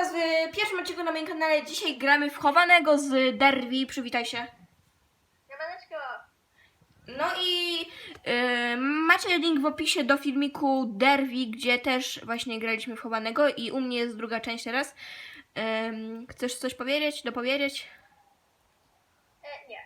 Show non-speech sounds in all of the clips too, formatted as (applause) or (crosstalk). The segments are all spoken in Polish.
Was w pierwszym odcinku na moim kanale. Dzisiaj gramy w chowanego z Derby. Przywitaj się. Siemaneczko! No i y, macie link w opisie do filmiku Derby, gdzie też właśnie graliśmy w chowanego i u mnie jest druga część teraz. Ym, chcesz coś powiedzieć, dopowiedzieć? E, nie.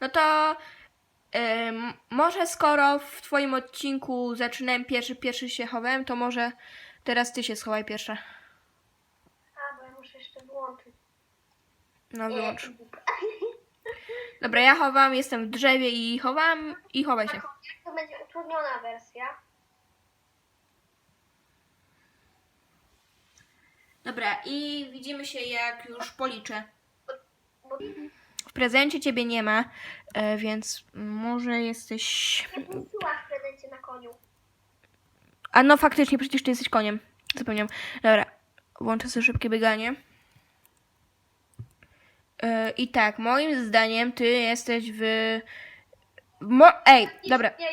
No to ym, może skoro w Twoim odcinku zaczynałem pierwszy, pierwszy się chowałem, to może teraz Ty się schowaj pierwsza. A, bo ja muszę jeszcze wyłączyć. No wyłącz. (laughs) Dobra, ja chowam, jestem w drzewie i chowam i chowaj się. To będzie utrudniona wersja. Dobra, i widzimy się jak już policzę. W prezencie ciebie nie ma, e, więc może jesteś. nie wróciłaś w prezencie na koniu. A no faktycznie, przecież ty jesteś koniem. Zapomniałam. Dobra, włączę sobie szybkie bieganie. E, I tak, moim zdaniem ty jesteś w. Mo- Ej, dobra. Nie. (laughs)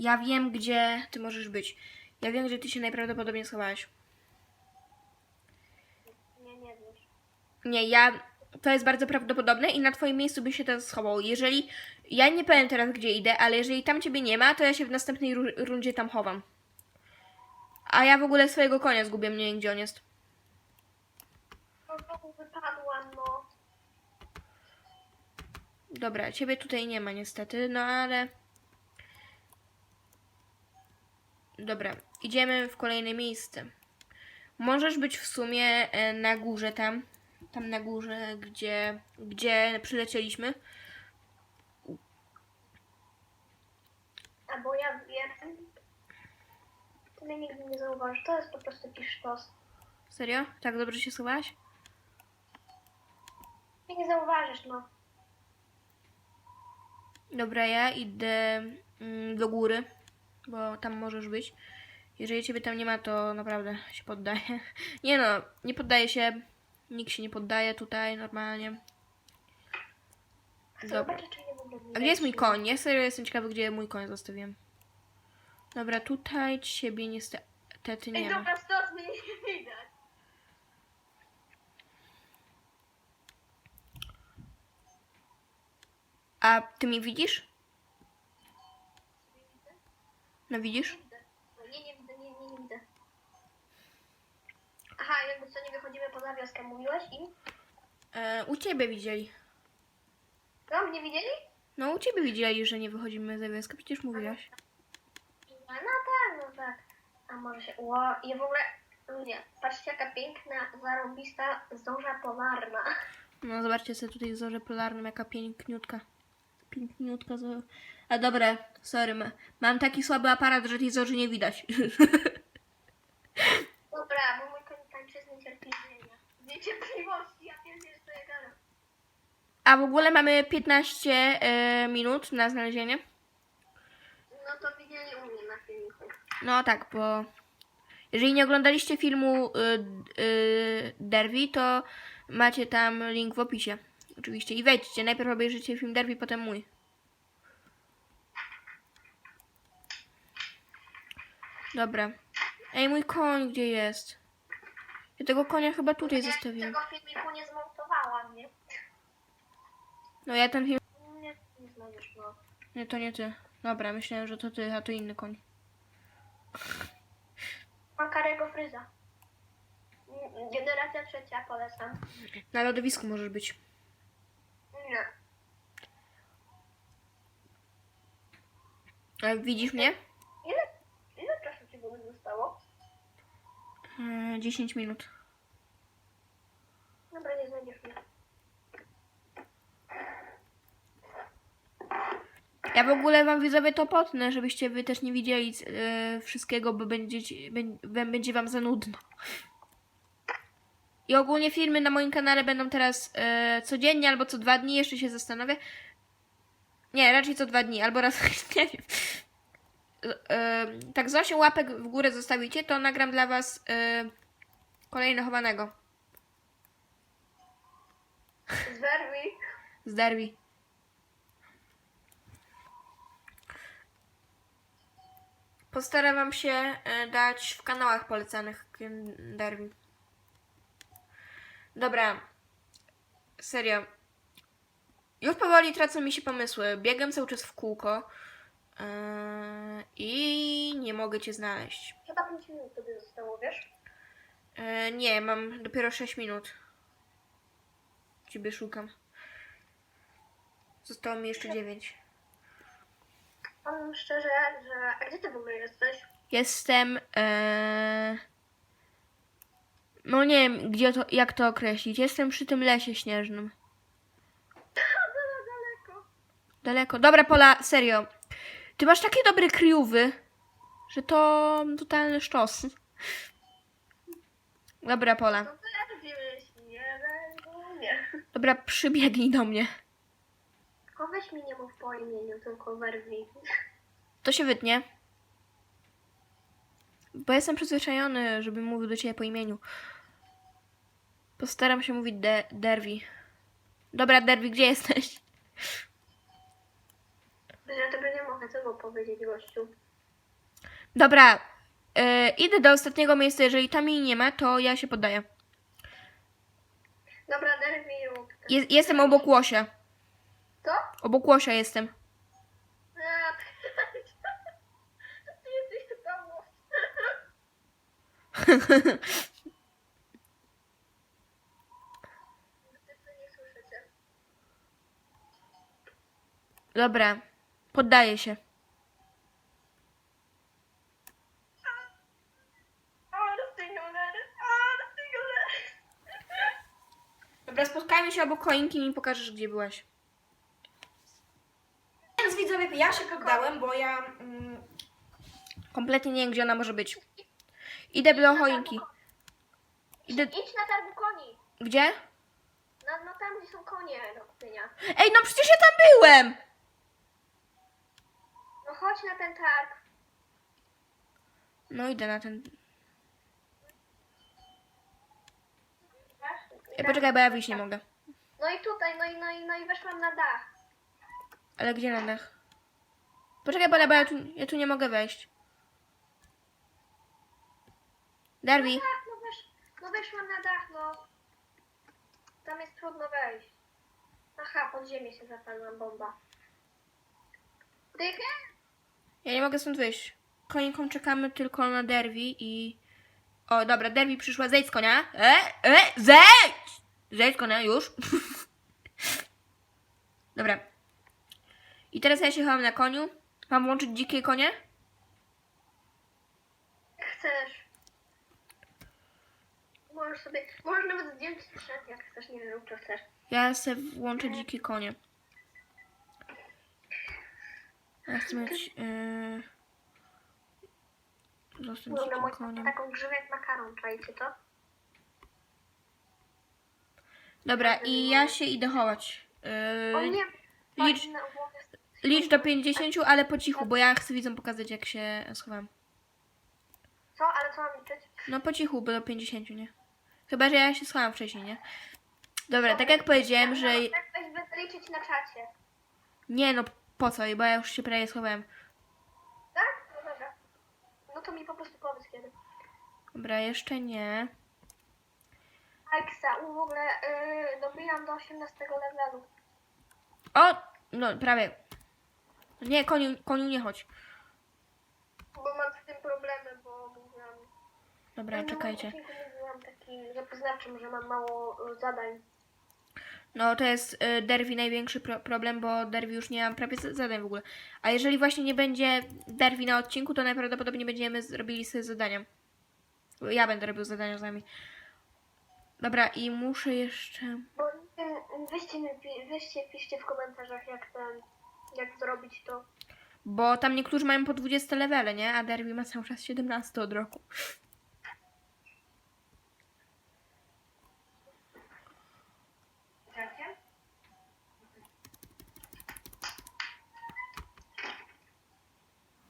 Ja wiem, gdzie ty możesz być. Ja wiem, gdzie ty się najprawdopodobniej schowałeś. Nie, nie wiesz. Nie, ja. To jest bardzo prawdopodobne i na twoim miejscu by się teraz schował. Jeżeli. Ja nie powiem teraz, gdzie idę, ale jeżeli tam ciebie nie ma, to ja się w następnej ru- rundzie tam chowam. A ja w ogóle swojego konia zgubię, nie wiem, gdzie on jest. Wypadłam, no. Dobra, ciebie tutaj nie ma niestety, no ale. Dobra, idziemy w kolejne miejsce. Możesz być w sumie e, na górze tam. Tam na górze, gdzie, gdzie przylecieliśmy. A bo ja wiem. Ty mnie nigdy nie zauważysz. To jest po prostu jakiś sztos. Serio? Tak dobrze się schowałaś? Nie zauważysz, no. Dobra, ja idę mm, do góry, bo tam możesz być. Jeżeli ciebie tam nie ma, to naprawdę się poddaję. (laughs) Nie no, nie poddaję się. Nikt się nie poddaje tutaj normalnie. Dobra. A gdzie jest mój koń? Ja serio jestem ciekawy, gdzie mój koń zostawiłem. Dobra, tutaj ciebie niestety nie ma. dobra, stos mnie nie widać. A ty mnie widzisz? No widzisz? Widzę. Nie, nie widzę, nie, nie, nie widzę. Aha, jakby co, nie wychodzimy poza wioskę, mówiłeś im? E, u ciebie widzieli. No, mnie widzieli? No u ciebie widzieli, że nie wychodzimy za wioskę, przecież mówiłaś. No tak, no tak. A może się... Ło, i w ogóle... Ludzie, patrzcie jaka piękna, zarąbista zorza polarna. No zobaczcie sobie tutaj zorzę polarną, jaka piękniutka. Piękniutka zo... A dobra, sorry, ma, mam taki słaby aparat, że tej zorzy nie widać. (laughs) Dobra, bo mój koń tańczy z niecierpliwienia. Z niecierpliwości, ja co ja gadam. A w ogóle mamy 15 e, minut na znalezienie. No to widzieli u mnie na filmiku. No tak, bo jeżeli nie oglądaliście filmu y, y, Derby, to macie tam link w opisie. Oczywiście. I wejdźcie. Najpierw obejrzyjcie film Derby, potem mój. Dobra. Ej, mój koń gdzie jest? Ja tego konia chyba tutaj Ja zostawiłem. tego filmiku nie zmontowałam, nie? No ja ten film... Nie, nie znajdziesz, no. Nie, to nie ty. Dobra, myślałem, że to ty, a to inny koń. Mam karego fryza. Generacja trzecia, polecam. Na lodowisku możesz być. Nie. A widzisz mnie? Ile, ile czasu ci w ogóle zostało? Yy, 10 minut. Dobra, nie znajdziesz mnie. Ja w ogóle wam widzowie to potnę, żebyście wy też nie widzieli e, wszystkiego, bo będziecie, bę- będzie wam za nudno. I ogólnie filmy na moim kanale będą teraz e, codziennie albo co dwa dni, jeszcze się zastanowię. Nie, raczej co dwa dni, albo raz, (laughs) nie wiem. E, tak z 8 łapek w górę zostawicie, to nagram dla was e, kolejne chowanego Zerwij. z derby. Postaram się e, dać w kanałach polecanych Derby. Dobra. Serio. Już powoli tracą mi się pomysły. Biegam cały czas w kółko. Yy, I nie mogę cię znaleźć. Chyba 5 minut tobie zostało, wiesz? E, nie, mam dopiero 6 minut. Ciebie szukam. Zostało mi jeszcze 9. Powiem szczerze, że... A gdzie ty w ogóle jesteś? Jestem. E... No nie wiem, gdzie to, jak to określić. Jestem przy tym lesie śnieżnym. Daleko, (laughs) daleko. Daleko. Dobra, Pola, serio. Ty masz takie dobre kryjówy, że to totalny sztos. Dobra, Pola. No nie, no nie. Dobra, przybiegnij do mnie. Tylko weź mi nie mów po imieniu, tylko werwij. To się wytnie. Bo jestem przyzwyczajony, żebym mówił do ciebie po imieniu. Postaram się mówić de Derwi. Dobra, Derwi, gdzie jesteś? Ja tobie nie mogę tego powiedzieć, gościu. Dobra, e, idę do ostatniego miejsca. Jeżeli tam jej nie ma, to ja się poddaję. Dobra, derwi rób. Je jestem obok łosia. Co? Obok łosia jestem. A, Ty (laughs) jesteś łos. (laughs) Dobra, poddaję się. Dobra, spotkajmy się obok choinki i mi pokażesz, gdzie byłaś. Więc widzowie, ja się poddałem, bo ja mm, kompletnie nie wiem, gdzie ona może być. Idę do choinki. Idę... Idź na targu koni. Gdzie? No, no tam, gdzie są konie do kupienia. Ej, no przecież ja tam byłem! Chodź na ten targ. No idę na ten... Ej, poczekaj, bo ja wyjść nie mogę. No i tutaj, no i, no i, no i weszłam na dach. Ale gdzie na dach? Poczekaj, bo ja, bo ja, tu, ja tu nie mogę wejść. Darby, No tak, no, wesz, no weszłam na dach, no. Tam jest trudno wejść. Aha, pod ziemię się zapaliła bomba. Dychę? Ja nie mogę stąd wyjść. Konikom czekamy tylko na Derby i... O, dobra, Derby przyszła, zejdź z konia. E, e, zejdź! Zejdź z konia, już. (laughs) dobra. I teraz ja się chowam na koniu. Mam włączyć dzikie konie? Chcesz. Możesz sobie, możesz nawet zdjąć sprzęt, jak chcesz, nie wiem, co chcesz. Ja chcę włączyć dzikie konie. Ja chcę mieć... Yy... Zostać Można dzikim mieć koniem. taką grzywę jak makaron, czajcie to? Dobra, i ja się idę chować. O Yy, nie, licz, obławę. licz do 50, ale po cichu, bo ja chcę widzom pokazać, jak się schowam. Co? Ale co mam liczyć? No po cichu, bo do 50, nie? Chyba, że ja się schowam wcześniej, nie? Dobra, tak jak powiedziałem, że... No, weź liczyć na czacie. Nie no, po co? Bo ja już się prawie schowałem. Tak? No dobra. No to mi po prostu powiedz kiedy. Dobra, jeszcze nie. Aleksa, u w ogóle yy, dobijam do 18 levelu. O! No, prawie. Nie, koniu, koniu nie chodź. Bo mam z tym problemy, bo mówiłam... Dobra, czekajcie. Mówiłam taki zapoznawczym, że mam mało y, zadań. No, to jest y, Derby największy pro problem, bo Derby już nie mam prawie zadań w ogóle. A jeżeli właśnie nie będzie Derby na odcinku, to najprawdopodobniej będziemy zrobili sobie zadania. Ja będę robił zadania z nami. Dobra, i muszę jeszcze... Bo weźcie, weźcie, piszcie w komentarzach jak ten, jak zrobić to. Bo tam niektórzy mają po 20 levele, nie? A Derby ma cały czas 17 od roku.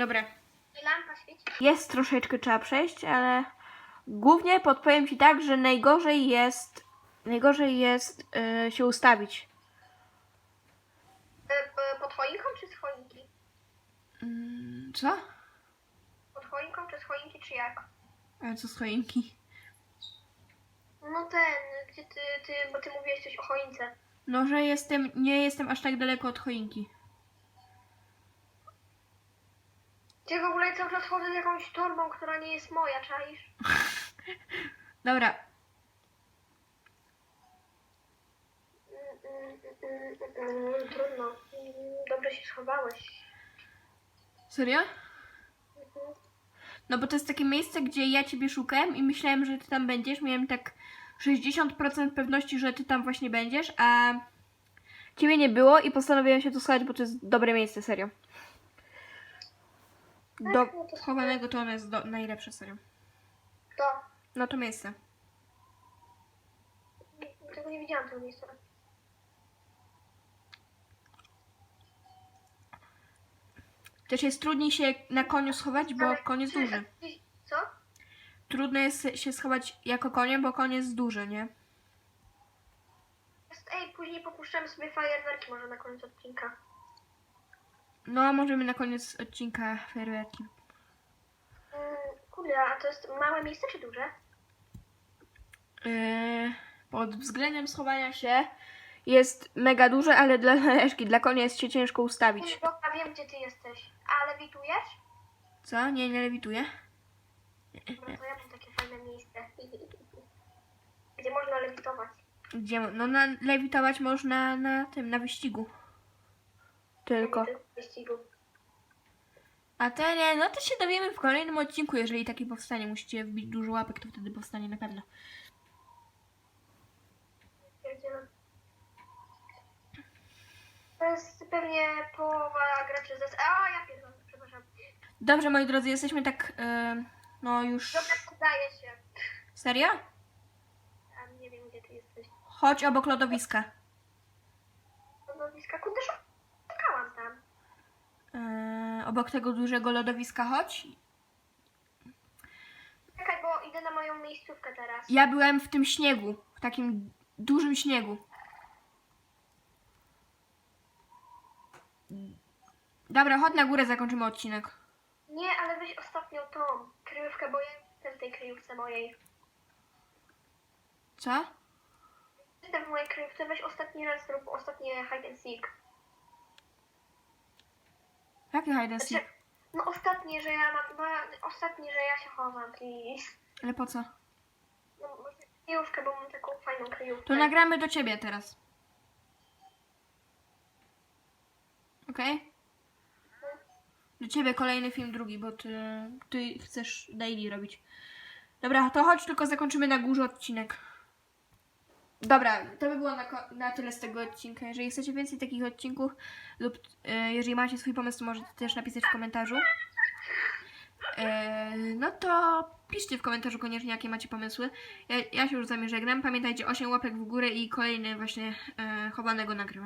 Dobra. I lampa świeci. Jest troszeczkę trzeba przejść, ale głównie podpowiem Ci tak, że najgorzej jest najgorzej jest y, się ustawić. Y, y, pod choinką czy z choinki? Mm, co? choinki, czy jak? Ale co z choinki? No ten, gdzie ty, ty, bo ty mówiłeś coś o choince. No, że jestem, nie jestem aż tak daleko od choinki. Ty w ogóle cały czas chodzę z jakąś torbą, która nie jest moja, czaisz? (laughs) Dobra, Mm, mm, mm, mm, mm, Trudno. Mm, Dobrze się schowałeś. serio? Mhm. No bo to jest takie miejsce, gdzie ja ciebie szukałem i myślałem, że ty tam będziesz. Miałem tak 60% pewności, że ty tam właśnie będziesz, a ciebie nie było i postanowiłem się tu schować, bo to jest dobre miejsce, serio. Do to chowanego to ono jest do, najlepsze, serio. To. No to miejsce. Tego nie widziałam tego miejsca. Też jest trudniej się na koniu schować, bo Ale koń jest czy- duży. Co? Trudno jest się schować jako koniem, bo koń jest duży, nie? Jest- Ej, później popuszczamy sobie fajerwerki może na koniec odcinka. No, możemy na koniec odcinka fajerwerki. Mm, Kurde, a to jest małe miejsce czy duże? Yy, pod względem schowania się jest mega duże, ale dla Leszki, dla konia jest się ciężko ustawić. Bo ja wiem gdzie ty jesteś. A lewitujesz? Co? Nie, nie lewituję? No to ja mam takie fajne miejsce. (laughs) Gdzie można lewitować. Gdzie? No na, lewitować można na tym, na wyścigu. Tylko. A te nie, no to się dowiemy w kolejnym odcinku, jeżeli taki powstanie. Musicie wbić dużo łapek, to wtedy powstanie na pewno. To jest pewnie połowa graczy ze... A, ja pierdolę, przepraszam. Dobrze, moi drodzy, jesteśmy tak, yy, no już... Dobra, udaje się. Serio? A nie wiem, gdzie ty jesteś. Chodź obok lodowiska. Lodowiska. Kurde, szukałam tam. Yy, obok tego dużego lodowiska chodź. Czekaj, bo idę na moją miejscówkę teraz. Ja byłem w tym śniegu, w takim dużym śniegu. Dobra, chodź na górę, zakończymy odcinek. Nie, ale weź ostatnią tą kryjówkę, bo ja jestem w tej kryjówce mojej. Co? Jestem w mojej kryjówce, weź ostatni raz zrób ostatnie hide and seek. Jaki hide? Znaczy, no ostatnie, że ja mam, no, ostatnie, że ja się chowam, please. Ale po co? No, może kryjówkę, bo mam taką fajną kryjówkę. To nagramy do ciebie teraz. Okej? Do ciebie kolejny film drugi, bo ty, ty chcesz daily robić. Dobra, to chodź, tylko zakończymy na górze odcinek. Dobra, to by było na, na tyle z tego odcinka. Jeżeli chcecie więcej takich odcinków lub e, jeżeli macie swój pomysł, to możecie też napisać w komentarzu. E, no to piszcie w komentarzu koniecznie, jakie macie pomysły. Ja, ja się już z wami żegnam. Pamiętajcie, 8 łapek w górę i kolejny właśnie e, chowanego nagrywam.